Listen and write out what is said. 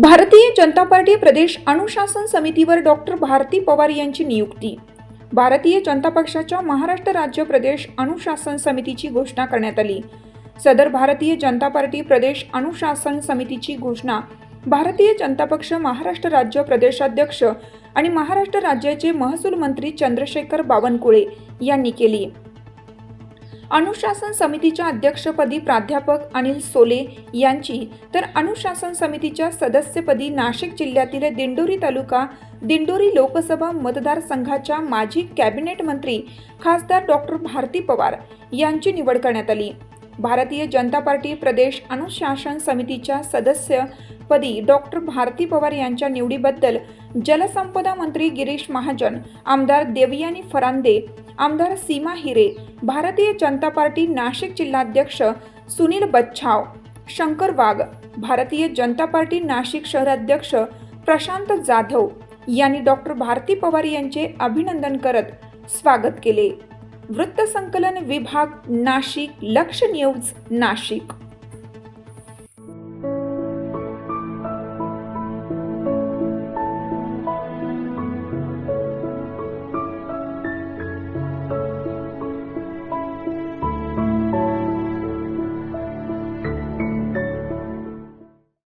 Bharatiya Janata party प्रदेश अनुशासन समितीवर doctor Bharti Pawar यांची नियुक्ती. भारतीय जनता पक्षाच्या महाराष्ट्र राज्य प्रदेश अनुशासन समितीची घोषणा करण्यात आली. सदर भारतीय जनता पार्टी प्रदेश अनुशासन समितीची घोषणा भारतीय जनता पक्ष महाराष्ट्र राज्य प्रदेशाध्यक्ष आणि महाराष्ट्र राज्याचे महसूल मंत्री चंद्रशेखर बावनकुळे यांनी केली. अनुशासन समितीच्या अध्यक्षपदी प्राध्यापक अनिल सोले यांची तर अनुशासन समितीच्या सदस्यपदी नाशिक जिल्ह्यातील दिंडोरी तालुका दिंडोरी लोकसभा मतदारसंघाच्या माजी कॅबिनेट मंत्री खासदार डॉक्टर भारती पवार यांची निवड करण्यात आली. भारतीय जनता पार्टी प्रदेश अनुशासन समितीच्या सदस्यपदी डॉक्टर भारती पवार यांच्या निवडीबद्दल जलसंपदा मंत्री गिरीश महाजन आमदार देवयानी फरांदे आमदार सीमा हिरे भारतीय जनता पार्टी नाशिक जिल्हाध्यक्ष सुनील बच्छाव शंकर वाघ भारतीय जनता पार्टी नाशिक शहराध्यक्ष प्रशांत जाधव यांनी डॉक्टर भारती पवार यांचे अभिनंदन करत स्वागत केले. वृत्तसंकलन विभाग नाशिक लक्ष न्यूज नाशिक.